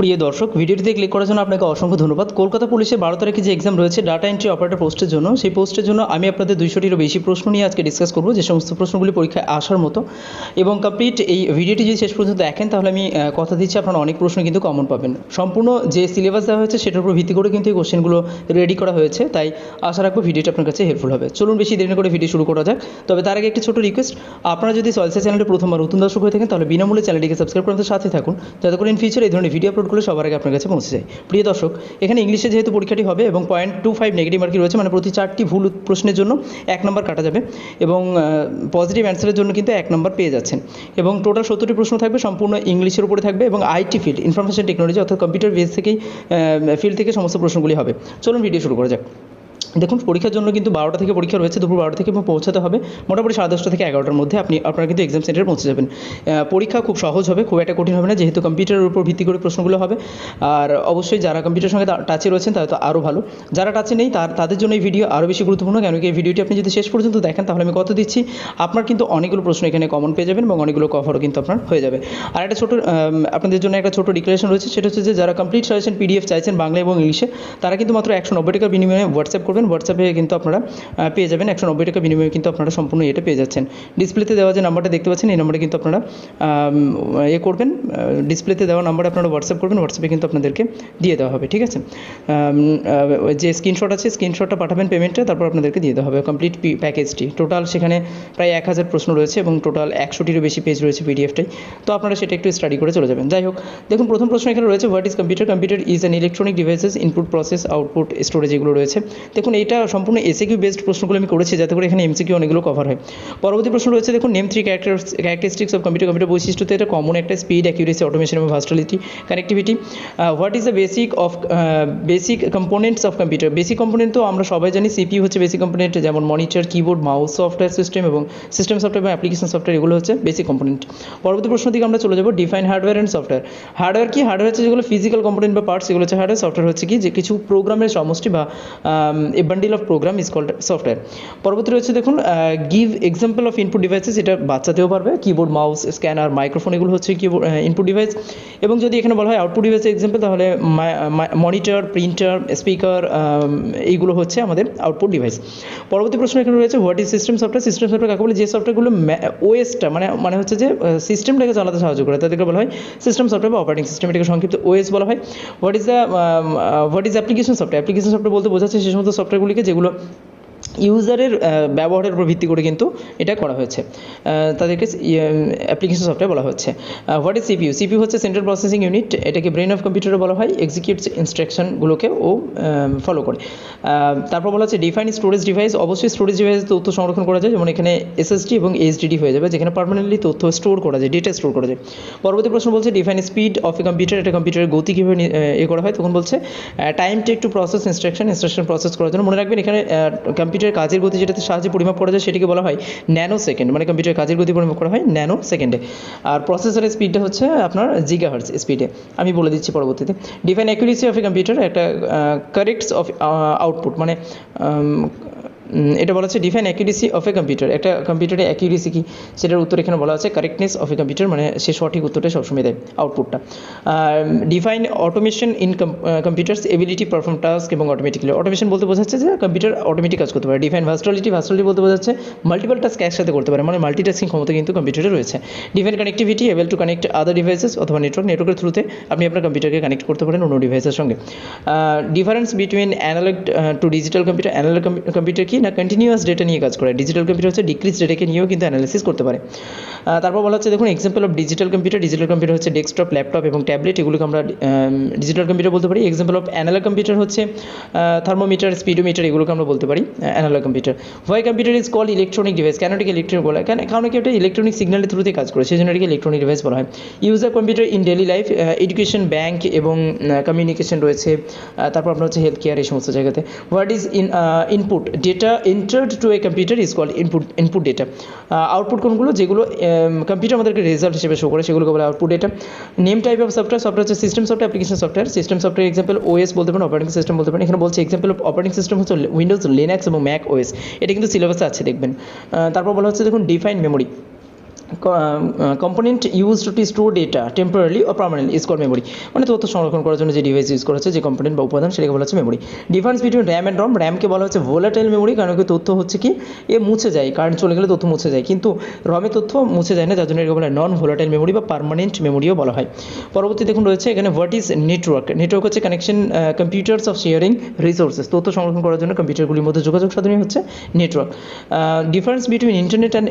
প্রিয় দর্শক, ভিডিওটিতে ক্লিক করার জন্য আপনাকে অসংখ্য ধন্যবাদ। কলকাতা পুলিশের বারো তারিখে যে এক্সাম রয়েছে ডাটা এন্ট্রি অপারেটর পোস্টের জন্য, সেই পোস্টের জন্য আমি আপনাদের দুইশোটিরও বেশি প্রশ্ন নিয়ে আজকে ডিসকাস করব, যে সমস্ত প্রশ্নগুলি পরীক্ষায় আসার মতো। এবং কমপ্লিট এই ভিডিওটি যদি শেষ পর্যন্ত দেখেন, তাহলে আমি কথা দিচ্ছি, আপনারা অনেক প্রশ্ন কিন্তু কমন পাবেন। সম্পূর্ণ যে সিলেবাস দেওয়া হয়েছে, সেটার উপর ভিত্তি করে কিন্তু এই কোশ্চেনগুলো রেডি করা হয়েছে। তাই আশা রাখব ভিডিওটি আপনার কাছে হেল্পফুল হবে। চলুন বেশি দেরি করে ভিডিও শুরু করা যাক। তবে তার আগে একটি ছোট রিকোয়েস্ট আপনারা যদি সয়েলসা চ্যানেলে প্রথমবার নতুন দর্শক হয়ে থাকেন, তাহলে বিনামূল্যে চ্যানেলটিকে সাবস্ক্রাইব করতে সাথে থাকুন। যাতে করে ইন ফিউচার এই ধরনের ভিডিও করলে সবার আগে আপনার কাছে পৌঁছে যায়। প্রিয় দর্শক, এখানে ইংলিশে যেহেতু পরীক্ষাটি হবে এবং point two five negative marking রয়েছে মানে প্রতি চারটি ভুল প্রশ্নের জন্য এক নম্বর কাটা যাবে এবং পজিটিভ অ্যান্সারের জন্য কিন্তু এক নম্বর পেয়ে যাচ্ছেন। এবং টোটাল সত্তরটি প্রশ্ন থাকবে, সম্পূর্ণ ইংলিশের উপরে থাকবে এবং আইটি ফিল্ড ইনফরমেশন টেকনোলজি অর্থাৎ কম্পিউটার বেস থেকেই ফিল্ড থেকে সমস্ত প্রশ্নগুলি হবে। চলুন ভিডিও শুরু করা যাক। দেখুন, পরীক্ষার জন্য কিন্তু বারোটা থেকে পরীক্ষা রয়েছে, দুপুর বারোটা থেকে পৌঁছাতে হবে। মোটামুটি সাড়ে দশটা থেকে এগারোটার মধ্যে আপনি আপনারা কিন্তু এক্সাম সেন্টারে পৌঁছে যাবেন। পরীক্ষা খুব সহজ হবে, খুব একটা কঠিন হবে না, যেহেতু কম্পিউটারের উপর ভিত্তি করে প্রশ্নগুলো হবে। আর অবশ্যই যারা কম্পিউটারের সঙ্গে টাচে রয়েছেন, তারা তো আরও ভালো। যারা টাচে নেই, তার তাদের জন্য এই ভিডিও আরও বেশি গুরুত্বপূর্ণ কেন কি এই ভিডিওটি আপনি যদি শেষ পর্যন্ত দেখেন, তাহলে আমি কত দিচ্ছি, আপনার কিন্তু অনেকগুলো প্রশ্ন এখানে কমন পেয়ে যাবেন এবং অনেকগুলো কভারও কিন্তু আপনার হয়ে যাবে। আর একটা ছোটো আপনাদের জন্য একটা ছোটো ডিক্লারেশন রয়েছে, সেটা হচ্ছে যে, যারা কমপ্লিট সাজেশন পিডিএফ চাইছেন বাংলা এবং ইংলিশে, তারা কিন্তু মাত্র একশো নব্বই টাকার বিনিময়ে হোয়াটসঅ্যাপ করবেন হোয়াটসঅ্যাপে কিন্তু আপনারা পেয়ে যাবেন একশো নব্বই টাকা বিনিময়ে কিন্তু আপনারা সম্পূর্ণ এটা পেয়ে যাচ্ছেন। ডিসপ্লেতে দেওয়া যে নাম্বারটা দেখতে পাচ্ছেন, এই নাম্বারে কিন্তু আপনারা এ করবেন ডিসপ্লেতে দেওয়া নাম্বারে আপনারা হোয়াটসঅ্যাপ করবেন হোয়াটসঅ্যাপে কিন্তু আপনাদেরকে দিয়ে দেওয়া হবে, ঠিক আছে? যে স্ক্রিনশট আছে স্ক্রিনশটটা পাঠাবেন পেমেন্টটা তারপর আপনাদেরকে দিয়ে দেওয়া হবে কমপ্লিট প্যাকেজটি টোটাল সেখানে প্রায় এক হাজার প্রশ্ন রয়েছে এবং টোটাল একশোটিরও বেশি পেজ রয়েছে পিডিএফটাই তো আপনারা সেটা একটু স্টাডি করে চলে যাবেন। যাই হোক, দেখুন, প্রথম প্রশ্ন এখানে রয়েছে what is computer computer is an electronic devices input process output storage এগুলো রয়েছে। দেখুন এটা সম্পূর্ণ এসএকিউ বেসড প্রশ্নগুলো আমি করেছি, যাতে করে এখানে এমসিকিউ অনেকগুলো কভার হয়। পরবর্তী প্রশ্ন রয়েছে, দেখুন name three character characteristics of computer computer বৈশিষ্ট্যতে এটা কমন একটা স্পিড অ্যাকিউরেসি অটোমেশন এবং versatility connectivity what is the basic of basic components of computer basic component তো আমরা সবাই জানি সিপি হচ্ছে বেসিক কম্পোনেন্ট যেমন monitor keyboard mouse software system এবং সিস্টেম সফটওয়্যার এবং অ্যাপ্লিকেশন সফটওয়্যার এগুলো হচ্ছে বেসিক কম্পোনেন্ট পরবর্তী প্রশ্ন দিকে আমরা চলে যাব define hardware and software hardware কি? হার্ডওয়্যার হচ্ছে যেগুলো ফিজিক্যাল কম্পোনেন্ট বা পার্টস এগুলো হচ্ছে হার্ডওয়্যার সফটওয়্যার হচ্ছে কি? যে কিছু প্রোগ্রামের সমষ্টি বা a bundle of program is called software পরবর্তী রয়েছে দেখুন give example of input devices এটা বাচ্চাতেও পারবে। কিবোর্ড মাউস স্ক্যানার মাইক্রোফোন এগুলো হচ্ছে কিবোর্ড ইনপুট ডিভাইস এবং যদি এখানে বলা হয় আউটপুট ডিভাইসের এক্সাম্পল তাহলে মনিটর প্রিন্টার স্পিকার এইগুলো হচ্ছে আমাদের আউটপুট ডিভাইস পরবর্তী প্রশ্ন এখানে রয়েছে what is system software system software কাকে বলে? যে সফটওয়্যারগুলো ওএসটা মানে মানে হচ্ছে যে সিস্টেমটাকে চালাতে সাহায্য করে, তাদেরকে বলা হয় সিস্টেম সফটওয়্যার বা অপারেটিং সিস্টেম এটাকে সংক্ষিপ্ত ওএস বলা হয়। What is the what is application software application software বলতে বোঝাচ্ছে সেই সমস্ত সফটওয়্যারগুলিকে যেগুলো ইউজারের ব্যবহারের উপর ভিত্তি করে কিন্তু এটা করা হয়েছে। তাদেরকে অ্যাপ্লিকেশন সফটওয়্যার বলা হচ্ছে হোয়াট ইজ সিপিইউ সিপিউ হচ্ছে সেন্ট্রাল প্রসেসিং ইউনিট এটাকে ব্রেন অফ কম্পিউটারে বলা হয় এক্সিকিউট ইনস্ট্রাকশনগুলোকে ও ফলো করে। তারপর বলা হচ্ছে ডিফাইন স্টোরেজ ডিভাইস অবশ্যই স্টোরেজ ডিভাইস তথ্য সংরক্ষণ করা যায়, যেমন এখানে এসএসডি এবং এইচডিডি হয়ে যাবে, যেখানে পার্মানেন্টলি তথ্য স্টোর করা যায় ডেটা স্টোর করা যায়। পরবর্তী প্রশ্ন বলছে define speed of a computer এটা কম্পিউটারের গতি কীভাবে এ করা হয়? তখন বলছে time take to process instruction instruction process করার জন্য। মনে রাখবেন এখানে কম্পিউটারের কাজের গতি যেটাতে সাহায্যে পরিমাপ করা যায় সেটিকে বলা হয় ন্যানো সেকেন্ড মানে কম্পিউটারের কাজের গতি পরিমাপ করা হয় ন্যানো সেকেন্ডে আর প্রসেসরের স্পিডটা হচ্ছে আপনার জিগা হার্স স্পিডে আমি বলে দিচ্ছি পরবর্তীতে। Define accuracy of a computer একটা কারেক্টস অফ আউটপুট মানে এটা বলা হচ্ছে define accuracy of a computer একটা কম্পিউটারের অ্যাকিউরেসি কি? সেটার উত্তর এখানে বলা আছে কারেক্টনেস অফ এ কম্পিউটার মানে সে সঠিক উত্তরটা সবসময় দেয় আউটপুটটা define automation in computers ability perform task এবং অটোমেটিক্যালি অটোমেশন বলতে বোঝাচ্ছে যে কম্পিউটার অটোমেটিক কাজ করতে পারে। ডিফাইন ভার্সুয়ালিটি ভার্সুয়ালিটি বলতে বোঝাচ্ছে মাল্টিপল টাস্ক একসাথে করতে পারে মানে মাল্টিটাস্কিং ক্ষমতা কিন্তু কম্পিউটারে রয়েছে। Define connectivity able to connect other devices অথবা নেটওয়ার্ক নেটওয়ার্কের থ্রুতে আপনি আপনার কম্পিউটারকে কানেক্ট করতে পারেন অন্য ডিভাইসের সঙ্গে। Difference between analog to digital computer analog computer কি? না কন্টিনিউয়াস ডেটা নিয়ে কাজ করে। ডিজিটাল কম্পিউটার হচ্ছে ডিক্রিজ ডেটাকে নিয়েও কিন্তু অ্যানালিসিস করতে পারে। তারপর বলা হচ্ছে, দেখুন example of digital computer digital computer হচ্ছে ডেস্কটপ ল্যাপটপ এবং ট্যাবলেট এগুলোকে আমরা ডিজিটাল কম্পিউটার বলতে পারি। এক্সাম্পল অফ অ্যানালগ কম্পিউটার হচ্ছে থার্মোমিটার স্পিডোমিটার এগুলোকে আমরা বলতে পারি analog computer why computer is call electronic device কেন এটাকে ইলেকট্রনিক বলা কেন কারণ কি এটা ইলেকট্রনিক সিগন্যালের থ্রুতে কাজ করে সেই জন্য এটাকে ইলেকট্রনিক ডিভাইস বলা হয়। User computer in daily life education bank এবং কমিউনিকেশন রয়েছে। তারপর আপনার হচ্ছে হেলথ কেয়ার এই সমস্ত জায়গাতে। What is in input data entered to a computer is call input input data output কোনগুলো? যেগুলো কম্পিউটার আমাদেরকে রেজাল্ট হিসেবে শো করে সেগুলোকে বলে output data name type of software software হচ্ছে system software application software system software example OS বলতে পারেন অপারেটিং সিস্টেম বলতে পারেন। এখানে বলছে এক্সাম্পল অফ অপারেটিং সিস্টেম হচ্ছে উইন্ডোজ লিনাক্স এবং ম্যাক ওএস এটা কিন্তু সিলেবাসে আছে, দেখবেন। তারপর বলা হচ্ছে, দেখুন define memory component use to store data temporary O permanent is call memory মানে তথ্য সংরক্ষণ করার জন্য যে ডিভাইস ইউজ করা হচ্ছে, যে কম্পোনেন্ট বা উপাদান, সেটাকে বলা হচ্ছে memory difference between RAM and ROM র্যামকে বলা হচ্ছে ভোলাটাইল মেমোরি কারণ কি তথ্য হচ্ছে কি, এ মুছে যায় কারেন্ট চলে গেলে তথ্য মুছে যায়, কিন্তু রমে তথ্য মুছে যায় না, যার জন্য এটাকে বলা নন ভোলাটাইল মেমোরি বা পার্মানেন্ট মেমোরিও বলা হয়। পরবর্তী দেখুন রয়েছে এখানে হোয়াট ইজ নেটওয়ার্ক নেটওয়ার্ক হচ্ছে connection computers of sharing resources তথ্য সংরক্ষণ করার জন্য কম্পিউটারগুলির মধ্যে যোগাযোগ সাধনই হচ্ছে network difference between internet and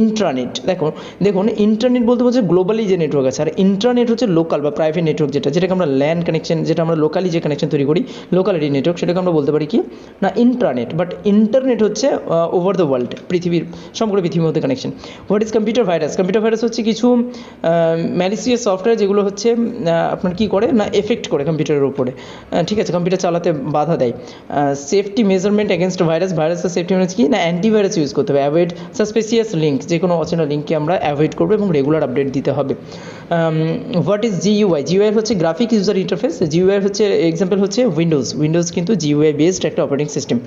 intranet দেখো, দেখুন ইন্টারনেট বলতে বলছে গ্লোবালি যে নেটওয়ার্ক আছে, আর ইন্টারনেট হচ্ছে লোকাল বা প্রাইভেট নেটওয়ার্ক যেটা, যেটাকে আমরা ল্যান্ড কানেকশন যেটা আমরা লোকালি যে কানেকশন তৈরি করি লোকালিটি নেটওয়ার্ক সেটাকে আমরা বলতে পারি কি? না ইন্ট্রানেট বাট ইন্টারনেট হচ্ছে ওভার দ্য ওয়ার্ল্ড পৃথিবীর, সমগ্র পৃথিবীর মধ্যে connection what is computer virus computer virus হচ্ছে কিছু ম্যালিসিয়াস সফটওয়্যার যেগুলো হচ্ছে আপনার কী করে? না এফেক্ট করে কম্পিউটারের উপরে। ঠিক আছে কম্পিউটার চালাতে বাধা দেয়। সেফটি মেজারমেন্ট এগেনস্ট ভাইরাস ভাইরাসের সেফটি মেজার কি? না অ্যান্টিভাইরাস ইউজ করতে হবে। অ্যাভয়েড সাসপেসিয়াস লিঙ্ক যে কোনো অচেনা লিঙ্ককে আমরা অ্যাভয়েড করব এবং রেগুলার আপডেট দিতে হবে হোয়াট ইজ জিইউআই জিইউআই হচ্ছে গ্রাফিক ইউজার ইন্টারফেস জিইউআই হচ্ছে এক্সাম্পল হচ্ছে উইন্ডোজ উইন্ডোজ কিন্তু জিইউআই বেসড একটা অপারেটিং সিস্টেম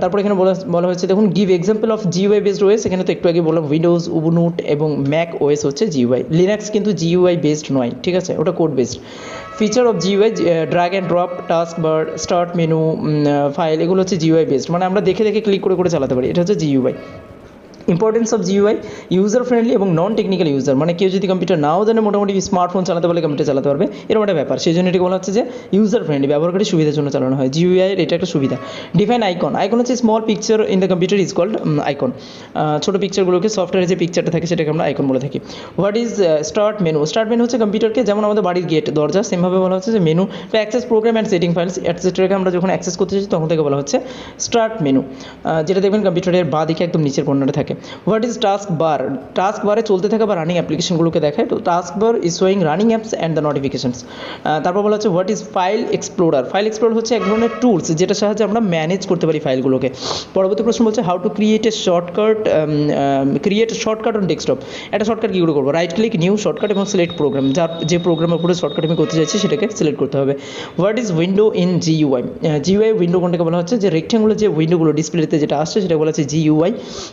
তারপর এখানে বলা বলা হচ্ছে দেখুন give example of GUI based ways এখানে তো একটু আগে বললাম উইন্ডোজ উবুনুট এবং ম্যাক ওয়েস হচ্ছে জিইউআই লিনাক্স কিন্তু জিইউআই বেসড নয় ঠিক আছে ওটা code based feature of GUI drag and drop task bar start menu file এগুলো হচ্ছে জিইউআই বেসড মানে আমরা দেখে দেখে ক্লিক করে করে চালাতে পারি এটা হচ্ছে GUI importance of GUI user friendly এবং নন টেকনিক্যাল ইউজার মানে কেউ যদি কম্পিউটার নাও জানে, মোটামুটি স্মার্টফোন চালাতে পারলে কম্পিউটার চালাতে পারবে। এরকম একটা ব্যাপার। সেই জন্য এটাকে বলা হচ্ছে যে ইউজার ফ্রেন্ডলি ব্যবহারকারী সুবিধার জন্য চালানো হয়। জিইউআই এটা একটা সুবিধা। ডিফাইন আইকন আইকন হচ্ছে small picture in the computer is called icon ছোটো পিকচারগুলোকে সফটওয়্যারে যে পিকচারটা থাকে, সেটাকে আমরা আইকন বলে থাকি। What is start menu start menu হচ্ছে কম্পিউটারকে যেমন আমাদের বাড়ির গেট দরজা সেমভাবে বলা হচ্ছে যে menu to access program and setting files এটসেট্রাকে আমরা যখন অ্যাক্সেস করতে চাই তখন থেকে বলা হচ্ছে স্টার্ট মেনু যেটা দেখবেন কম্পিউটারের বাঁ দিকে একদম নিচের কর্নারে থাকে। What is task bar task বারে চলতে থাকা বা রানিং অ্যাপ্লিকেশনগুলোকে দেখায়। তো task bar is showing running apps and the notifications তারপর বলা হচ্ছে what is file explorer file explorer হচ্ছে এক ধরনের টুলস যেটার সাহায্যে আমরা ম্যানেজ করতে পারি ফাইলগুলোকে পরবর্তী প্রশ্ন বলছে how to create a shortcut create shortcut on desktop একটা শর্টকাট কী করে করব? রাইট ক্লিক নিউ শর্টকাট এবং সিলেক্ট প্রোগ্রাম যার যে প্রোগ্রামের উপরে শর্টকাট আমি করতে চাইছি সেটাকে সিলেক্ট করতে হবে। What is window in GUI GUI window কোনটাকে বলা হচ্ছে? যে রেক্টেঙ্গুলার যে উইন্ডোগুলো ডিসপ্লেতে যেটা আসছে সেটা বলা হচ্ছে জিইউআই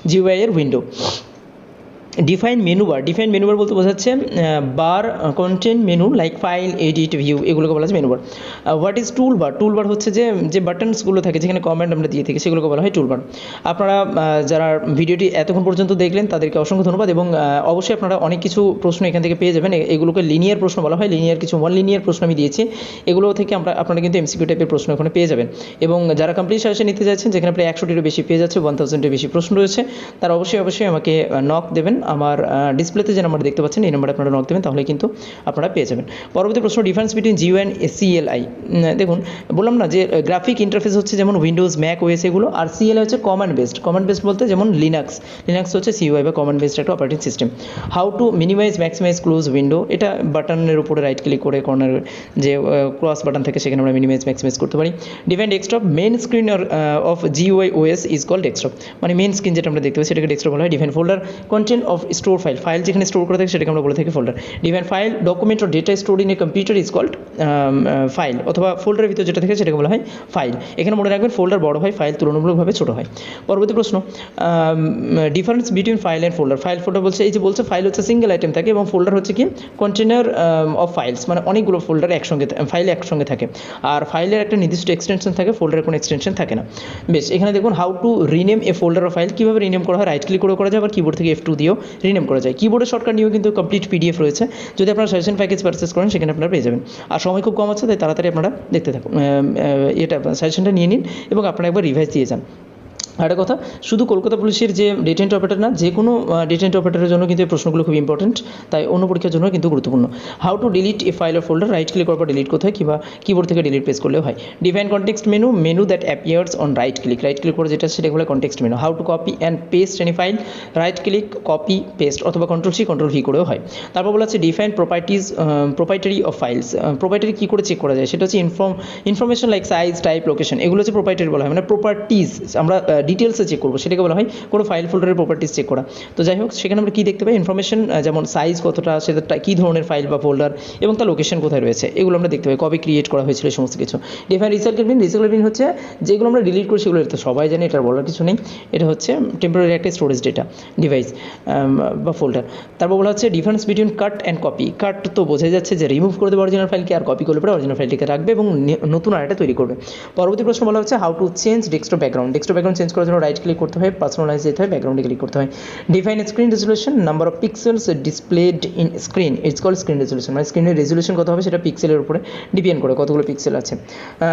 জিইউআই এর window define menu bar define menu bar বলতে বোঝাচ্ছে bar content menu like file edit view এগুলোকে বলা হচ্ছে menu bar what is tool bar tool bar হচ্ছে যে যে বাটনসগুলো থাকে, যেখানে কমেন্ট আমরা দিয়ে থাকি, সেগুলোকে বলা হয় টুল বার আপনারা যারা ভিডিওটি এতক্ষণ পর্যন্ত দেখলেন, তাদেরকে অসংখ্য ধন্যবাদ এবং অবশ্যই আপনারা অনেক কিছু প্রশ্ন এখান থেকে পেয়ে যাবেন। এগুলোকে লিনিয়ার প্রশ্ন বলা হয়। লিনিয়ার কিছু ওয়ান লিনিয়ার প্রশ্ন আমি দিয়েছি। এগুলো থেকে আমরা, আপনারা কিন্তু এমসিকিউ টাইপের প্রশ্ন এখানে পেয়ে যাবেন। এবং যারা কমপ্লিট সাজেশন নিতে যাচ্ছেন, যেখানে প্রায় একশোটিরও বেশি পেয়ে যাচ্ছে ওয়ান থাউজেন্ডের বেশি প্রশ্ন রয়েছে, তারা অবশ্যই অবশ্যই আমাকে নক দেবেন। আমার ডিসপ্লেতে যে নাম্বার দেখতে পাচ্ছেন, এই নাম্বারে আপনারা নক দেবেন তাহলে কিন্তু আপনারা পেয়ে যাবেন। পরবর্তী প্রশ্ন difference between GUI and CLI দেখুন, বললাম না যে গ্রাফিক ইন্টারফেস হচ্ছে যেমন উইন্ডোজ ম্যাক ওএস এগুলো, আর সিএলআই হচ্ছে কমন বেসড কমান্ড বেসড বলতে যেমন লিনাক্স লিনাক্স হচ্ছে সিইউআই বা কমন বেসড একটা operating system how to minimize maximize close window এটা বাটনের উপরে রাইট ক্লিক করে কর্নার যে ক্রস বাটন থাকে, সেখানে আমরা মিনিমাইজ ম্যাক্সিমাইজ করতে পারি। Define desktop main screen of GUI OS is call desktop মানে মেন স্ক্রিন যেটা আমরা দেখতে পাই সেটাকে ডেস্কটপ বলা হয় define folder content of store file file যেখানে স্টোর করা থাকে সেটাকে আমরা বলে থাকি folder define file document O data store in a computer is called file অথবা ফোল্ডারের ভিতরে যেটা থাকে সেটাকে বলা হয় ফাইল এখানে মনে রাখবেন ফোল্ডার বড় হয় ফাইল তুলনামূলকভাবে ছোট হয়। পরবর্তী প্রশ্ন difference between file and folder file folder বলছে, এই যে বলছে ফাইল হচ্ছে সিঙ্গেল আইটেম থাকে এবং ফোল্ডার হচ্ছে কি? কন্টেনার অফ ফাইলস মানে অনেকগুলো ফোল্ডার একসঙ্গে ফাইল একসঙ্গে থাকে। আর ফাইলের একটা নির্দিষ্ট এক্সটেনশন থাকে ফোল্ডারের কোনো এক্সটেনশন থাকে না। বেশ, এখানে দেখুন how to rename a folder of file কীভাবে রিনেম করা হয় রাইট ক্লিক করে করা যায়, আবার কিবোর্ড থেকে এফ টু দিয়েও। রিনেম করা যায়। কিবোর্ডের শর্টকাট নিয়েও কিন্তু কমপ্লিট পিডিএফ রয়েছে। যদি আপনারা সাজেশন প্যাকেজ পারচেস করেন, সেখানে আপনারা পেয়ে যাবেন। আর সময় খুব কম আছে, তাই তাড়াতাড়ি আপনারা দেখতে থাকুন। এটা সাজেশনটা নিয়ে নিন এবং আপনারা একবার রিভাইজ দিয়ে যান। একটা কথা, শুধু কলকাতা পুলিশের যে ডেটেন্ট অপারেটর না, যে কোনো ডেটেন্ট অপারেটরের জন্য কিন্তু এই প্রশ্নগুলো খুব ইম্পর্টেন্ট তাই অন্য পরীক্ষার জন্য কিন্তু গুরুত্বপূর্ণ। How to delete a file of folder right click করার পর ডিলিট করতে হয়, কিংবা কিবোর্ড থেকে ডিলিট প্রেস করলেও হয়। Define context menu menu that appears on right click right click করে যেটা সেটা বলে context menu how to copy and paste any file right click copy paste অথবা কন্ট্রোল সি কন্ট্রোল ভি করেও হয়। তারপর বলা হচ্ছে define properties proprietary of files proprietary কী করে চেক করা যায়? সেটা হচ্ছে inform information like size type location এগুলো হচ্ছে প্রোপাইটারি বলা হয়। মানে প্রপার্টিজ আমরা ডিটেলসে চেক করব। সেটাকে বলা হয় কোনো ফাইল ফোল্ডারের প্রপার্টিস চেক করা। তো যাই হোক, সেখানে আমরা কী দেখতে পাই? ইনফরমেশন যেমন সাইজ কতটা, সেটা কী ধরনের ফাইল বা ফোল্ডার এবং তার লোকেশন কোথায় রয়েছে? এগুলো আমরা দেখতে পাই। কবে ক্রিয়েট করা হয়েছিল সমস্ত কিছু। ডিফাইন রিসাইকেল বিন বিন হচ্ছে যেগুলো আমরা ডিলিট করি সেগুলো তো সবাই জানি এটা বলার কিছু নেই। এটা হচ্ছে টেম্পোরারি একটা স্টোরেজ ডেটা ডিভাইস বা ফোল্ডার তারপর বলা হচ্ছে difference between cut and copy cut তো বোঝা যাচ্ছে যে রিমুভ করে দেবে অরিজিনাল ফাইলকে আর কপি করলে পরে অরিজিনাল ফাইলটিকে রাখবে এবং নতুন আরেকটা তৈরি করবে। পরবর্তী প্রশ্ন বলা হচ্ছে how to change desktop background desktop background change করার জন্য রাইট ক্লিক করতে হয় পার্সোনালাইজ যেতে হয় ব্যাকগ্রাউন্ডে ক্লিক করতে হয়। Define screen resolution number of pixels displayed in screen it's call screen resolution মানে স্ক্রিনের রেজলিউশন কত হবে সেটা পিক্সেলের উপরে ডিপেন্ড করে, কতগুলো পিক্সেল আছে।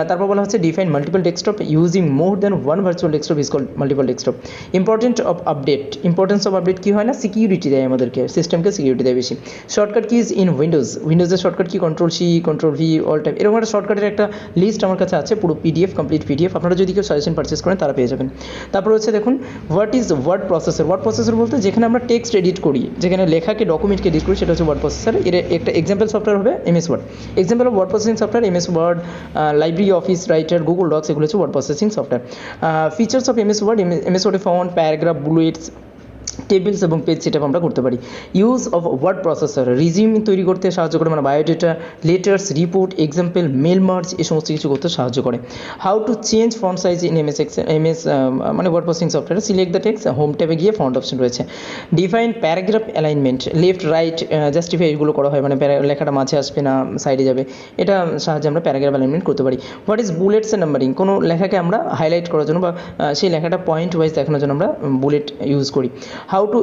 তারপর বলা হচ্ছে define multiple desktop using more than one virtual desktop is call multiple desktop important of update importance of update কী হয় না? সিকিউরিটি দেয় আমাদেরকে সিস্টেমকে সিকিউরিটি দেয় বেশি। শর্টকাট কিজ ইন উইন্ডোজ উইন্ডোজের শর্টকাট কি? Control C control V all time এরকম একটা শর্টকাটের একটা লিস্ট আমার কাছে আছে, পুরো পিডিএফ কমপ্লিট পিডিএফ আপনারা যদি কেউ সাজেশন পারচেস করেন, তারা পেয়ে যাবেন। তারপর হচ্ছে দেখুন what is word processor word processor বলতে যেখানে আমরা টেক্সট এডিট করি, যেখানে লেখাকে ডকুমেন্টকে এডিট করি, সেটা হচ্ছে ওয়ার্ড প্রসেসর এর একটা এক্সাম্পল সফটওয়্যার হবে MS word example of word processing software MS word library office writer Google docs এগুলো হচ্ছে word processing software features of MS word MS ওয়ার্ডে ফন্ট প্যারাগ্রাফ বুলেটস টেবিলস এবং পেজ সেট আমরা করতে পারি। Use of word processor resume তৈরি করতে সাহায্য করে মানে biodata letters report example mail merge এই সমস্ত কিছু করতে সাহায্য করে। How to change font size in MS MS মানে word processing software select the text home ট্যাবে গিয়ে ফন্ট অপশন রয়েছে। Define paragraph alignment left right justify এগুলো করা হয় মানে লেখাটা মাঝে আসবে না সাইডে যাবে। এটা সাহায্যে আমরা প্যারাগ্রাফ অ্যালাইনমেন্ট করতে পারি। What is bullets and numbering কোনো লেখাকে আমরা হাইলাইট করার জন্য বা সেই লেখাটা পয়েন্ট ওয়াইজ দেখানোর জন্য আমরা বুলেট ইউজ করি। How to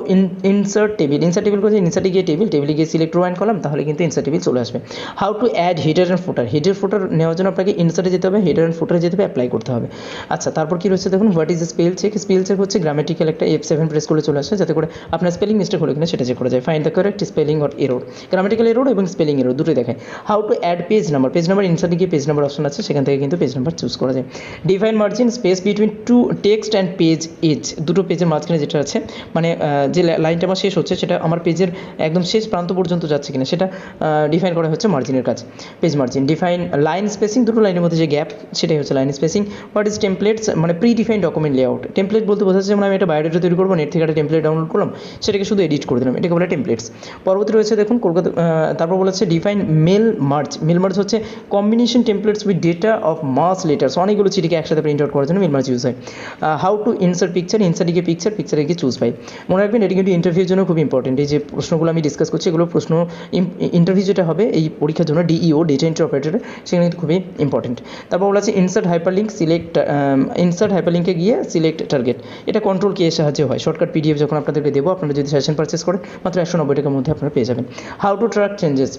insert table insert table করছে ইনসার্টে গিয়ে টেবিল টেবিলে গিয়ে সিলেক্ট রো করলাম তাহলে কিন্তু ইনসার্ট টেবিল চলে আসবে। How to add header and footer header footer নেওয়ার জন্য আপনাকে ইনসার্টে যেতে হবে হেডার অ্যান্ড ফুটারে যেতে হবে অ্যাপ্লাই করতে হবে। আচ্ছা তারপর কি রয়েছে দেখুন what is spell check spell check হচ্ছে গ্রামেটিক্যাল একটা এফ সেভেন প্রেস করে চলে আসে, যাতে করে আপনার স্পেলিং মিস্টেক হলে কিনা সেটা চেক করা যায়। Find the correct spelling or error grammatical error এবং স্পেলিং এরোর দুটোই দেখায়। How to add page number page number ইনসার্টে গিয়ে পেজ নাম্বার অপশন আছে, সেখান থেকে কিন্তু পেজ নাম্বার চুজ করা যায়। Define margin space between two text and page edge দুটো পেজের মাঝখানে যেটা আছে মানে আহ, যে লাইনটা আমার শেষ হচ্ছে সেটা আমার পেজের একদম শেষ প্রান্ত পর্যন্ত যাচ্ছে কিনা সেটা ডিফাইন করা হচ্ছে মার্জিনের কাজ। Page margin define line spacing দুটো লাইনের মধ্যে যে গ্যাপ সেটাই হচ্ছে line spacing what is templates মানে pre define document layout template বলতে বোঝাচ্ছে যেমন আমি একটা বায়োডেটা তৈরি করব নেট থেকে একটা টেমপ্লেট ডাউনলোড করলাম সেটাকে শুধু এডিট করে দিলাম। এটাকে বলে টেমপ্লেটস পরবর্তী রয়েছে দেখুন কলকাতা তারপর বলেছে define mail merge mail merge হচ্ছে combination templates with data of mass letters অনেকগুলো চিঠিকে একসাথে প্রিন্ট আউট করার জন্য মেল মার্চ ইউজ হয়। হাউ টু ইনসার্ট পিকচার ইনসার্টে গিয়ে পিকচার পিকচারে চুজ পাই মনে রাখবেন, এটি কিন্তু ইন্টারভিউর জন্য খুব ইম্পর্টেন্ট এই যে প্রশ্নগুলো আমি ডিসকাস করছি, এগুলো প্রশ্ন ইন্টারভিউ যেটা হবে, এই পরীক্ষার জন্য ডিইও ডেটা এন্ট্রি অপারেটর সেখানে কিন্তু খুবই ইম্পর্টেন্ট তারপর বলা আছে ইনসার্ট হাইপারলিঙ্ক সিলেক্ট ইনসার্ট হাইপারলিঙ্কে গিয়ে সিলেক্ট টার্গেট এটা কন্ট্রোল কে সাহায্যে হয়। শর্টকাট পিডিএফ যখন আপনাদেরকে দেবো, আপনারা যদি সেশন পারচেস করেন, মাত্র একশো নব্বই টাকার মধ্যে আপনারা পেয়ে যাবেন। হাউ টু ট্র্যাক চেঞ্জেস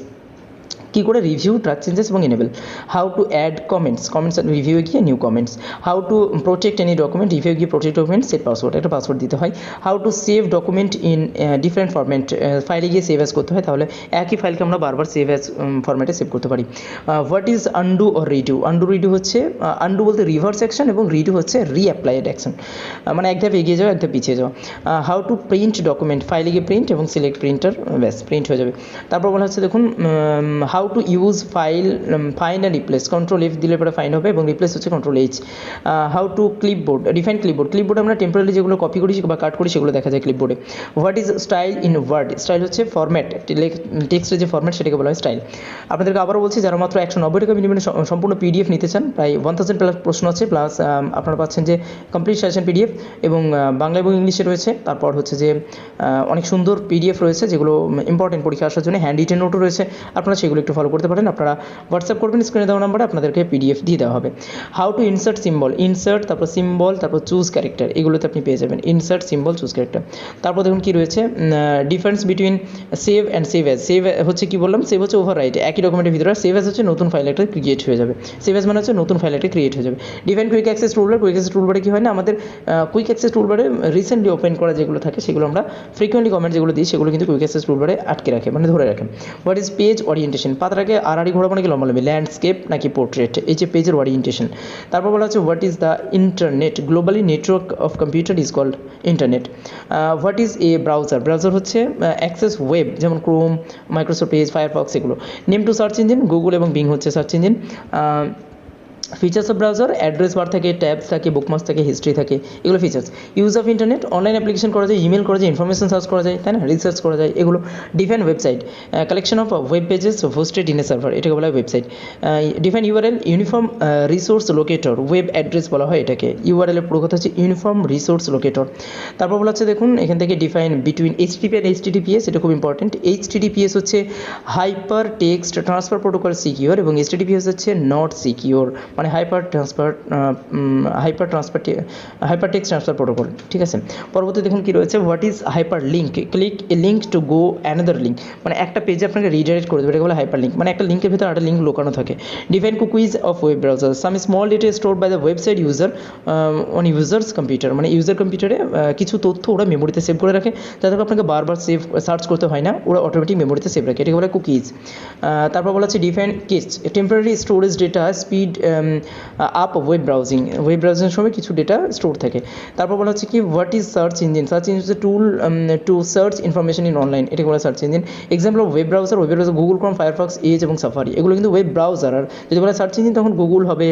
কী করে রিভিউ ট্র্যাক চেঞ্জেস এবং enable how to add comments comments review গিয়ে new comments how to protect any document review গিয়ে প্রোটেক্ট ডকুমেন্ট সেট পাসওয়ার্ড একটা পাসওয়ার্ড দিতে হয়। How to save document in different format ফাইলে গিয়ে সেভ অ্যাজ করতে হয়, তাহলে একই ফাইলকে আমরা বারবার সেভ অ্যাজ ফরম্যাটে সেভ করতে পারি। What is undo or redo undo redo হচ্ছে আন্ডু বলতে রিভার্স অ্যাকশন এবং রিডু হচ্ছে রিঅ্যাপ্লাইড অ্যাকশন মানে এক ধাপ এগিয়ে যাওয়া এক ধাপ পিছিয়ে যাওয়া হাউ টু প্রিন্ট ডকুমেন্ট ফাইলে গিয়ে প্রিন্ট এবং সিলেক্ট প্রিন্টার ব্যাস প্রিন্ট হয়ে যাবে। তারপর বলা হচ্ছে, দেখুন how to use file find and replace control F দিলে পরে ফাইন হবে এবং রিপ্লেস হচ্ছে control H how to clipboard define clipboard clipboard আমরা টেম্পোরারি যেগুলো কপি করি বা কাট করি সেগুলো দেখা যায় ক্লিপবোর্ডে what is style in word style হচ্ছে ফরম্যাট টেক্সটের যে ফরম্যাট সেটাকে বলা হয় স্টাইল আপনাদেরকে আবারও বলছি যারা মাত্র একশো নব্বই টাকা মিনিমামে সম্পূর্ণ পিডিএফ নিতে চান প্রায় ওয়ান থাউজেন্ড প্লাস প্রশ্ন আছে প্লাস আপনারা পাচ্ছেন যে কমপ্লিট সেশন পিডিএফ এবং আহ, বাংলা এবং ইংলিশে রয়েছে। তারপর হচ্ছে যে আহ, অনেক সুন্দর পিডিএফ রয়েছে যেগুলো ইম্পর্টেন্ট পরীক্ষা আসার জন্য হ্যান্ড রিটেন নোটও রয়েছে। আপনারা সেগুলো একটু ফলো করতে পারেন। আপনারা হোয়াটসঅ্যাপ করবেন স্ক্রিনে দেওয়া নাম্বারে আপনাদেরকে পিডিএফ দিয়ে দেওয়া হবে। How to insert symbol insert তারপর সিম্বল তারপর চুজ ক্যারেক্টার এগুলোতে আপনি পেয়ে যাবেন। ইনসার্ট সিম্বল চুজ ক্যারেক্টার তারপর দেখুন কি রয়েছে difference between save and save as save হচ্ছে কি বললাম? সেভ হচ্ছে ওভার রাইট একই ডকুমেন্টের ভিতরে সেভ অ্যাজ হচ্ছে নতুন ফাইল একটা ক্রিয়েট হয়ে যাবে। সেভ অ্যাজ মানে হচ্ছে নতুন ফাইল একটা ক্রিয়েট হয়ে যাবে। Define quick access tool toolbar quick access টুলবারে কি হয় না? আমাদের কুইক অ্যাক্সেস টুল টুলবারে রিসেন্টলি ওপেন করা যেগুলো থাকে, সেগুলো আমরা ফ্রিকোয়েন্টলি কমেন্ট যেগুলো দিই, সেগুলো কিন্তু কুইক অ্যাক্সেস টুলবারে আটকে রাখে মানে ধরে রাখে। হোয়াট ইজ পেজ ওরিয়েন্টেশন পাতাটাকে আড়াড়ি ঘোরাবো নাকি লম্বা লম্বি? ল্যান্ডস্কেপ নাকি পোর্ট্রেট এই যে পেজের ওরিয়েন্টেশন তারপর বলা হচ্ছে what is the internet globally network of computer is called internet what is a browser browser হচ্ছে অ্যাক্সেস ওয়েব যেমন ক্রোম মাইক্রোসফট পেজ ফায়ারফক্স এগুলো। Name two search engine Google এবং বিং হচ্ছে search engine features of browser address bar থাকে tabs থাকে bookmarks থাকে history থাকে, এগুলো features use of internet online application করা যায় ইমেল করা যায় ইনফরমেশন সার্চ করা যায়, তাই না? রিসার্চ করা যায়, এগুলো define website collection of web pages hosted in a server এটাকে বলা হয় website define URL uniform resource locator web address বলা হয় এটাকে। ইউআরএল এর পুরো কথা হচ্ছে ইউনিফর্ম রিসোর্স লোকেটর তারপর বলা হচ্ছে, দেখুন, এখান থেকে ডিফাইন বিটুইন এইচটিপি আর এইচটিডিপিএস এটা খুব ইম্পর্টেন্ট এইচটিডিপিএস হচ্ছে hyper text transfer protocol secure এবং এইচটিডিপিএস হচ্ছে নট সিকিউর মানে hyper transfer hyper transfer hyper text transfer protocol ঠিক আছে? পরবর্তী দেখুন কী রয়েছে what is hyper link click a link to go another link মানে একটা পেজে আপনাকে রিডাইরেক্ট করে দেবে এটা বলে হাইপার লিঙ্ক মানে একটা লিঙ্কের ভিতরে একটা লিঙ্ক লুকানো থাকে। Define cookies of web browser some small data store by the website user on users computer মানে ইউজার কম্পিউটারে কিছু তথ্য ওরা মেমোরিতে সেভ করে রাখে, যাতে আপনাকে বারবার সেভ সার্চ করতে হয় না, ওরা অটোমেটিক মেমোরিতে সেভ রাখে, এটাকে বলে কুকিজ তারপর বলা হচ্ছে define case temporary storage data speed up web browsing web ব্রাউজিংয়ের সময় কিছু ডেটা স্টোর থাকে। তারপর বলা হচ্ছে কি what is search engine search engine হচ্ছে tool to search information in online এটাকে বলা search engine example web browser web browser Google Chrome Firefox Edge এবং সাফারি এগুলো কিন্তু ওয়েব ব্রাউজার আর যদি বলা সার্চ ইঞ্জিন তখন গুগল হবে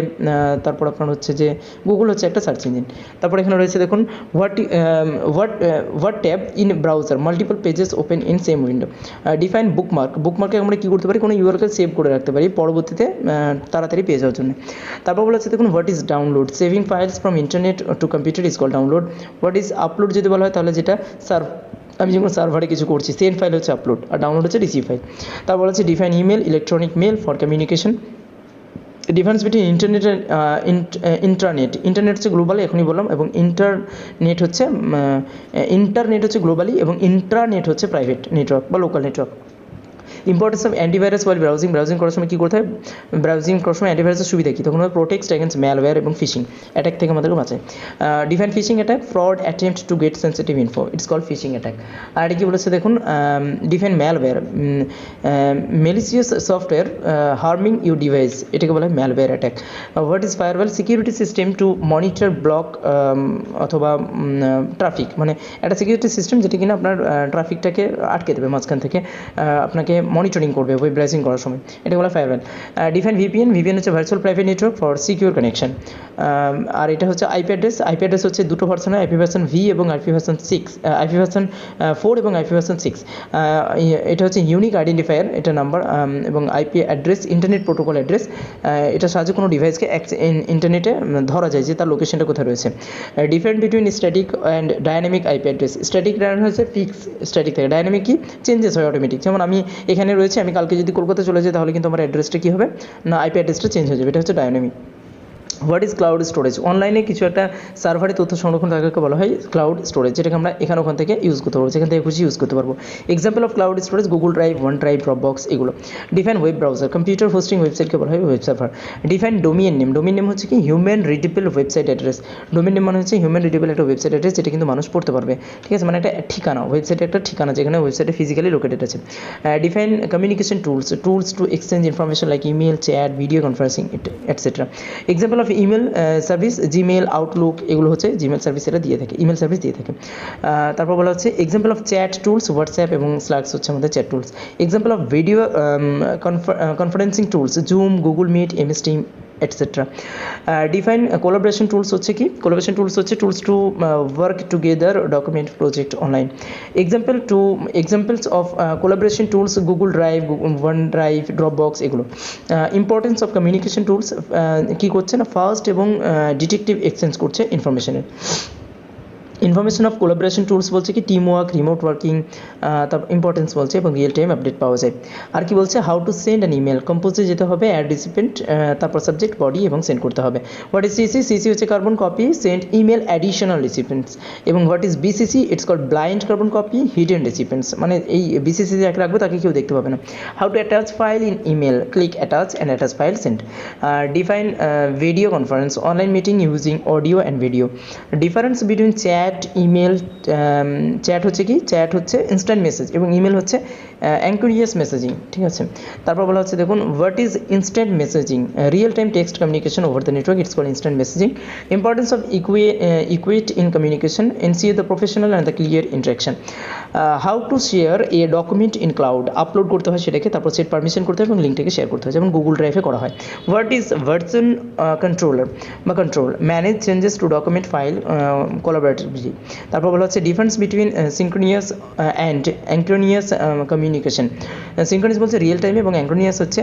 তারপর আপনার হচ্ছে যে গুগল হচ্ছে একটা সার্চ ইঞ্জিন তারপর এখানে রয়েছে দেখুন what what what tab in browser multiple pages open in same window define bookmark বুকমার্কে আমরা কী করতে পারি? কোনো ইউআরকে সেভ করে রাখতে পারি পরবর্তীতে তাড়াতাড়ি পেয়ে যাওয়ার জন্য। তারপর বলা হচ্ছে, দেখুন what is download saving files from internet to computer is call download what is upload যদি বলা হয়, তাহলে যেটা সার্ভ আমি যখন সার্ভারে কিছু করছি সেন্ড ফাইল হচ্ছে আপলোড আর ডাউনলোড হচ্ছে রিসিভ ফাইল তারপর হচ্ছে define email electronic mail for communication difference between internet internet internet হচ্ছে গ্লোবালি এখনই বললাম, এবং ইন্টারনেট হচ্ছে ইন্টারনেট হচ্ছে গ্লোবালি এবং ইন্ট্রানেট হচ্ছে প্রাইভেট নেটওয়ার্ক বা local network importance of antivirus while browsing browsing করার সময় কী করতে হয়? ব্রাউজিং করার সময় অ্যান্টিভাইরাসের সুবিধা কী? তখন প্রোটেক্ট অ্যাগেন্স ম্যালওয়্যার এবং ফিশিং অ্যাটাক থেকে আমাদেরকে বাঁচায় define phishing attack fraud attempt to get sensitive info it's call phishing attack আর এটা কী বলেছে দেখুন? Define malware malicious software harming you device এটাকে বলা হয় malware attack what is firewall security system to monitor block অথবা ট্রাফিক মানে একটা সিকিউরিটি সিস্টেম যেটা কিনা আপনার ট্রাফিকটাকে আটকে দেবে মাঝখান থেকে। আপনাকে মনিটরিং করবে ওয়েব ব্রাউজিং করার সময়। এটা বলা ফায়ারওয়েল ডিফাইন ভিপিএন ভিপিএন হচ্ছে virtual private network for secure connection আর এটা হচ্ছে আইপি অ্যাড্রেস আইপি অ্যাড্রেস হচ্ছে দুটো ভার্সন আইপি ভার্সন ভি এবং IP version six IP version four এবং আইপি ভার্সন সিক্স এটা হচ্ছে ইউনিক আইডেন্টিফায়ার এটা নাম্বার এবং IP address internet protocol address এটা সাহায্যে কোনো ডিভাইসকে ইন্টারনেটে ধরা যায় যে তার লোকেশনটা কোথায় রয়েছে। Different between static and dynamic IP address static হচ্ছে ফিক্স স্ট্যাটিক থাকে। ডাইনামিক কি? চেঞ্জেস হয় অটোমেটিক যেমন আমি এখানে রয়েছে, আমি কালকে যদি কলকাতা চলে যাই তাহলে কিন্তু আমার অ্যাড্রেসটা কী হবে? না আইপি অ্যাড্রেসটা চেঞ্জ হয়ে যাবে, এটা হচ্ছে dynamic what is cloud storage অনলাইনে কিছু একটা সার্ভারে তথ্য সংরক্ষণ তাকে বলা হয় ক্লাউড স্টোরেজ যেটাকে আমরা এখানে ওখান থেকে ইউজ করতে পারব, যেখান থেকে খুশি ইউজ করতে পারব। Example of cloud storage Google drive one drive drop box এগুলো। Define web browser computer hosting ওয়েবসাইটকে বলা হয় web server define domain name domain name হচ্ছে কি human readable website address domain name মানে হচ্ছে হিউম্যান রিডেবল একটা ওয়েবসাইট অ্যাড্রেস যেটা কিন্তু মানুষ পড়তে পারবে। ঠিক আছে? মানে একটা ঠিকানা ওয়েবসাইটে একটা ঠিকানা, যেখানে ওয়েবসাইটে ফিজিক্যালি লোকেটেড আছে। Define communication tools tools to exchange information like email chat video conferencing etcetera example of email service Gmail Outlook এগুলো হচ্ছে জিমেল সার্ভিস এটা দিয়ে থাকে ইমেল সার্ভিস দিয়ে থাকে। তারপর বলা হচ্ছে example of chat tools WhatsApp এবং স্ল্যাক্স হচ্ছে আমাদের chat tools example of video conferencing tools Zoom Google Meet MS team etcetera define collaboration tools হচ্ছে কি? কোলাবোরেশন টুলস হচ্ছে tools to work together document project online example two examples of collaboration tools Google drive one drive drop box এগুলো। Importance of communication tools কী করছে না? First এবং detective exchange করছে ইনফরমেশনের ইনফরমেশন অফ কোলাবোরেশন টুলস বলছে কি টিম ওয়ার্ক রিমোট ওয়ার্কিং তার ইম্পর্টেন্স বলছে এবং রিয়েল টাইম আপডেট পাওয়া যায়। আর কি বলছে? How to send an email কম্পোজে যেতে হবে অ্যাড রিসিপেন্ট তারপর সাবজেক্ট বডি এবং সেন্ড করতে হবে। হোয়াট ইজ সিসি সিসি হচ্ছে carbon copy send email additional recipients এবং what is BCC it's call blind carbon copy hidden recipients মানে এই বিসিসি যাকে রাখবে, তাকে কেউ দেখতে পাবে না। How to attach file in email click attach and attach file send define video conference online meeting using audio and video difference between chat chat email chat হচ্ছে কি? চ্যাট হচ্ছে ইনস্ট্যান্ট মেসেজ এবং ইমেল হচ্ছে অ্যাঙ্কুরিয়াস messaging ঠিক আছে? তারপর বলা হচ্ছে, দেখুন what is instant messaging real time text communication over the network it's call instant messaging importance of ইকুয়ে etiquette in communication ensure the professional and the clear interaction how to share a document in cloud upload করতে হয় সেটাকে, তারপর set permission করতে হয় এবং লিঙ্কটাকে share করতে হয়, যেমন গুগল ড্রাইভে করা হয়। হোয়াট ইজ ভার্সন কন্ট্রোলার বা control manage changes to document file collaboratively তারপর বলা হচ্ছে difference between synchronous and asynchronous communication synchronous বলছে রিয়েল টাইম এবং অ্যাঙ্ক্রোনিয়াস হচ্ছে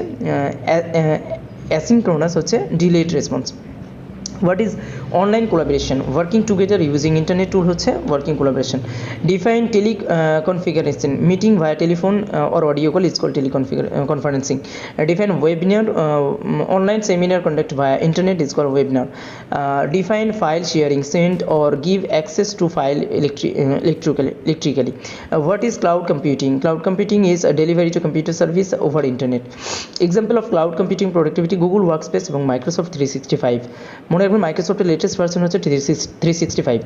অ্যাসিনক্রোনাস হচ্ছে delayed response what is online collaboration working together using internet tool হচ্ছে working collaboration define tele configuration meeting via telephone or audio call is call teleconferencing define webinar online seminar conduct via internet is call webinar define file sharing send or give access to file electrically electrically uh, what is cloud computing? Cloud computing is a delivery to computer service over internet example of cloud computing এবং Microsoft three sixty five মনে রাখবেন মাইক্রোসফটের latest version হচ্ছে three sixty five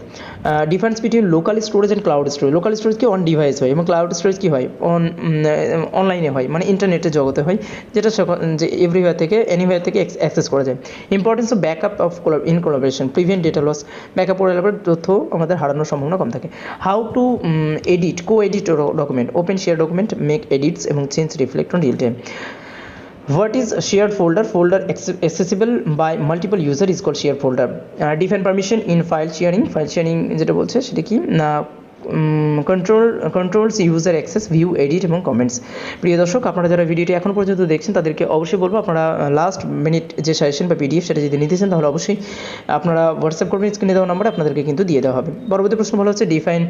difference between local storage and cloud storage local storage কি on device হয় এবং cloud storage কি হয়? অন অনলাইনে হয়। মানে ইন্টারনেটের জগতে হয়, যেটা যে এভরিওয়ার থেকে এনিওয়ার থেকে অ্যাক্সেস করা যায়। Importance of backup of in collaboration prevent data loss backup করে তথ্য আমাদের হারানোর সম্ভাবনা কম থাকে। How to edit co edit document open share document make edits এবং change reflect on real time what is a shared folder folder acce- accessible by multiple user is called shared folder uh, define permission in file sharing file sharing যেটা বলছে সেটা কি না control controls user access view edit এবং comments প্রিয় দর্শক, আপনারা যারা ভিডিওটি এখন পর্যন্ত দেখছেন, তাদেরকে অবশ্যই বলব, আপনারা লাস্ট মিনিট যে সাজেশন বা পিডিএফ সেটা যদি নিতে চান, তাহলে অবশ্যই আপনারা হোয়াটসঅ্যাপ করবেন স্ক্রিনে দেওয়া নাম্বার আপনাদেরকে কিন্তু দিয়ে দেওয়া হবে। পরবর্তী প্রশ্ন বলা হচ্ছে define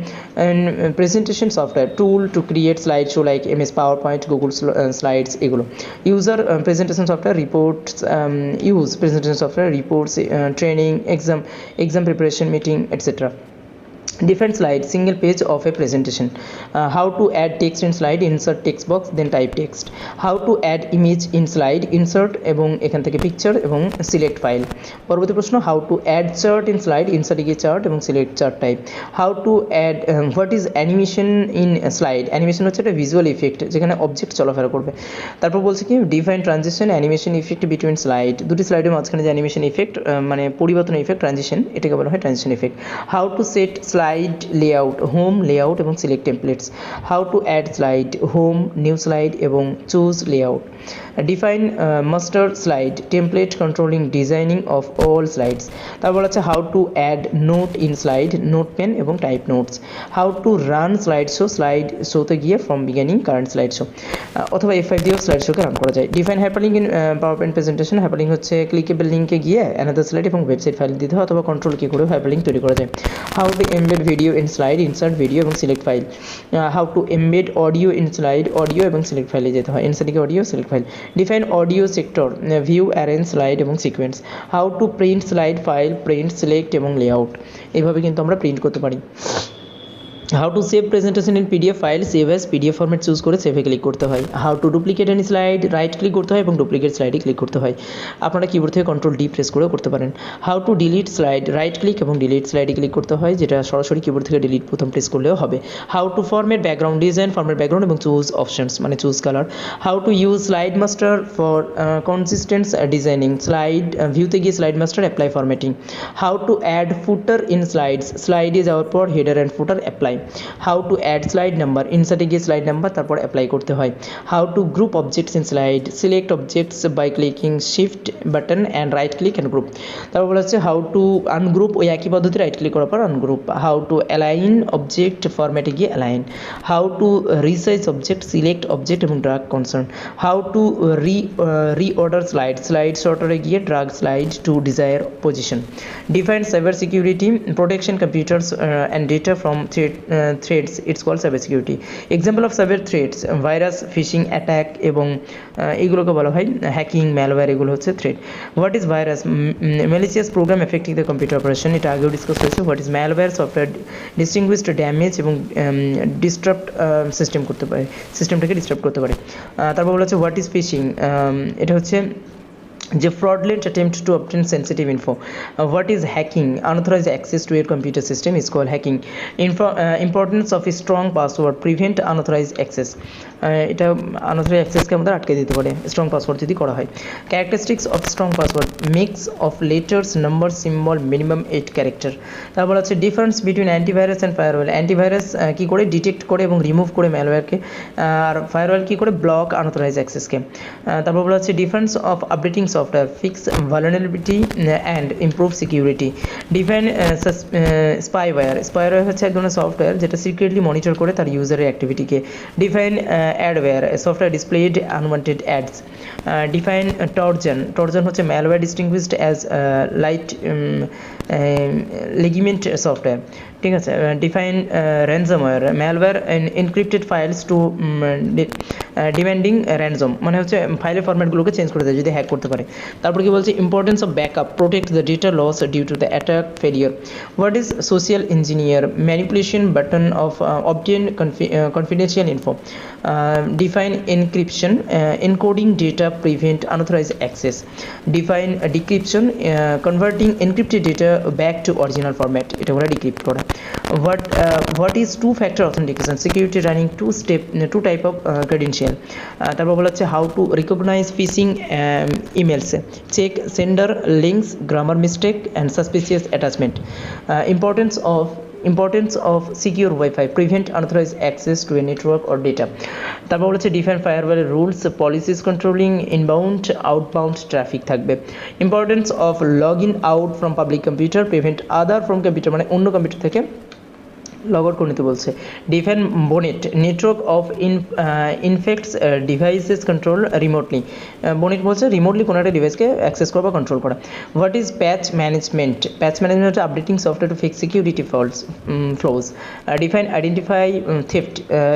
presentation software tool to create slide show like M S PowerPoint Google Slides এগুলো। User presentation software reports use presentation software reports training exam exam preparation meeting etcetera different slide single page of a presentation uh, how to add text in slide insert text box then type text how to add image in slide insert এবং এখান থেকে picture এবং select file পরবর্তী প্রশ্ন how to add chart in slide insert গিয়ে chart এবং select chart type how to add um, is animation in slide animation হচ্ছে একটা ভিজুয়াল ইফেক্ট যেখানে অবজেক্ট চলাফেরা করবে। তারপর বলছে কি define transition animation effect between slide দুটি স্লাইডের মাঝখানে যে অ্যানিমেশন ইফেক্ট মানে পরিবর্তন ইফেক্ট ট্রানজিশন এটাকে বলা হয় transition effect how to set slide layout home layout এবং select templates how to add slide home new slide এবং choose layout define master slide template controlling designing of all slides তারপর আছে how to add note in slide note pen এবং type notes how to run slide show slide শোতে গিয়ে from beginning current slide show অথবা F five দিয়েও slide শোকে run করা যায়। Define hyperlink in PowerPoint presentation hyperlink হচ্ছে clickable লিঙ্কে গিয়ে অ্যানাদার স্লাইড এবং ওয়েবসাইট ফাইল দিতে হয় অথবা কন্ট্রোল কি করে হ্যাপারলিঙ্ক তৈরি করা যায়। How to embed video in slide insert video এবং select file how to embed audio in slide audio এবং সিলেক্ট ফাইলে যেতে হয়। ইনসার্টিকে audio select file define audio sector view arrange slide এবং sequence how to print slide file print select এবং layout এইভাবে কিন্তু আমরা প্রিন্ট করতে পারি। How to save presentation in PDF file save as PDF format choose করে সেভে click করতে হয়। How to duplicate any slide right click করতে হয় এবং ডুপ্লিকেট স্লাইডে ক্লিক করতে হয়। আপনারা কিবোর্ড থেকে কন্ট্রোল ডি প্রেস করেও করতে পারেন। How to delete slide right click এবং ডিলিট স্লাইডে ক্লিক করতে হয়, যেটা সরাসরি কিবোর্ড থেকে ডিলিট প্রথম প্রেস করলেও হবে। How to format background design format background এবং চুজ অপশনস মানে choose colour how to use slide master for consistence designing slide ভিউতে গিয়ে slide master apply formatting how to add footer in slides স্লাইডে যাওয়ার পর header and footer apply how to add slide number ইনসার্টে গিয়ে slide number তারপর apply করতে হয়। How to group objects in slide select objects by clicking shift button and right click and group তারপর বলা হচ্ছে হাউ টু আনগ্রুপ ওই একই পদ্ধতি রাইট ক্লিক করার পর ungroup how to align object ফরম্যাটে গিয়ে align how to resize object select object এবং drag concern how to re reorder slide slide শর্টারে গিয়ে drag slide to desire position define cyber security protection computers and data from threat threats it's call cyber security example of cyber threats virus phishing attack এবং এগুলোকে বলা হয় hacking malware এগুলো হচ্ছে threat what is virus malicious program affecting the computer operation এটা আগেও discuss হয়েছে। What is malware software distinguished damage এবং ডিস্টার্ব সিস্টেম করতে পারে সিস্টেমটাকে ডিস্টার্ব করতে পারে। তারপর বলা হচ্ছে হোয়াট ইজ ফিশিং এটা হচ্ছে যে fraudulent attempt to obtain sensitive info. Uh, what is hacking? Unauthorized access to your computer system is called hacking. Info, uh, importance of a strong password. Uh, এটা unauthorized অ্যাক্সেসকে আমাদের আটকে দিতে পারে। Strong password যদি করা হয়। Characteristics of strong password mix of letters number symbol minimum eight character তারপর আছে difference between antivirus and firewall antivirus কী করে? ডিটেক্ট করে এবং রিমুভ করে ম্যালওয়্যারকে আর ফায়ারওয়েল কী করে? ব্লক আনঅথরাইজ অ্যাক্সেসকে তারপর বলা হচ্ছে difference of updating software fix vulnerability and improve security define spyware spyware হচ্ছে এক ধরনের সফটওয়্যার যেটা সিক্রেটলি মনিটর করে তার ইউজারের অ্যাক্টিভিটিকে define adware software displayed unwanted ads define trojan trojan হচ্ছে malware distinguished as light legitimate software ঠিক আছে? Define ransomware malware encrypted files to demanding ransom মানে হচ্ছে ফাইলের ফরম্যাটগুলোকে চেঞ্জ করে দেয় যদি হ্যাক করতে পারে। তারপর কি বলছে importance of backup protect the data loss due to the attack failure what is social engineer manipulation button of obtain confidential info define encryption encoding data prevent unauthorized access define decryption converting encrypted data back to original format এটা বলে decrypt করা। What what is two factor authentication security running two step two type of credential email তারপর বলা হচ্ছে how to recognize phishing emails check sender links grammar mistake and suspicious attachment importance of importance of secure WiFi prevent unauthorized access to a network or data তারপর বলেছে define ফায়ারওয়ালের rules policies controlling inbound outbound traffic থাকবে। Importance of log in out from public computer prevent other from computer মানে অন্য computer থেকে log করে নিতে বলছে define botnet network of in infects devices control remotely botnet বলছে remotely কোনো একটা ডিভাইসকে অ্যাক্সেস করা। বা কন্ট্রোল করা what is patch management patch management updating software to fix security falls flaws define identify theft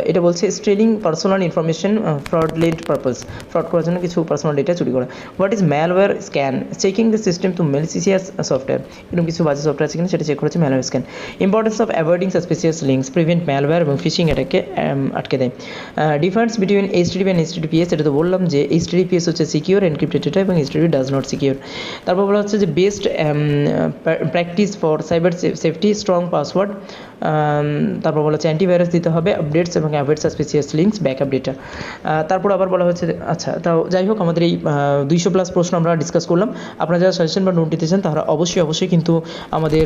এটা বলছে stealing personal information fraudulent purpose fraud করার জন্য কিছু পার্সোনাল ডেটা চুরি করা। What is malware scan checking the system to malicious software এরকম কিছু বাজে সফটওয়্যার আছে কিনা, সেটা চেক করেছে malware scan importance of avoiding suspicious links prevent malware এবং ফিশিং এটাকে আটকে দেয় difference between HTTP and HTTPS এটা তো বললাম যে এইচটিডিপিএস হচ্ছে সিকিউর এনক্রিপ্টেড ডেটা এবং এইচটিডিপি ডাজ নট সিকিউর তারপর বলা হচ্ছে যে best practice for cyber safety strong password তারপর বলা হচ্ছে অ্যান্টিভাইরাস দিতে হবে আপডেটস এবং avoid suspicious links backup data তারপর আবার বলা হচ্ছে আচ্ছা তাও যাই হোক, আমাদের এই দুইশো প্লাস প্রশ্ন আমরা ডিসকাস করলাম। আপনারা যারা সাজেশন বা নোট দিতে চান, তারা অবশ্যই অবশ্যই কিন্তু আমাদের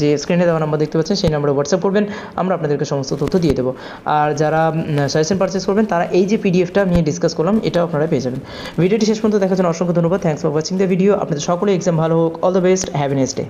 যে স্ক্রিনে দেওয়া নাম্বার দেখতে পাচ্ছেন, সেই নাম্বারে হোয়াটসঅ্যাপ করবেন। আমরা আপনাদেরকে সমস্ত তথ্য দিয়ে দেবো। আর যারা সাজেশন পারচেস করবেন, তারা এই যে পিডিএফটা আমি ডিসকাস করলাম, এটাও আপনারা পেয়ে যাবেন। ভিডিওটি শেষ পর্যন্ত দেখার জন্য অসংখ্য ধন্যবাদ। Thanks for watching the video আপনাদের সকলে এক্সাম ভালো হোক। All the best have a next day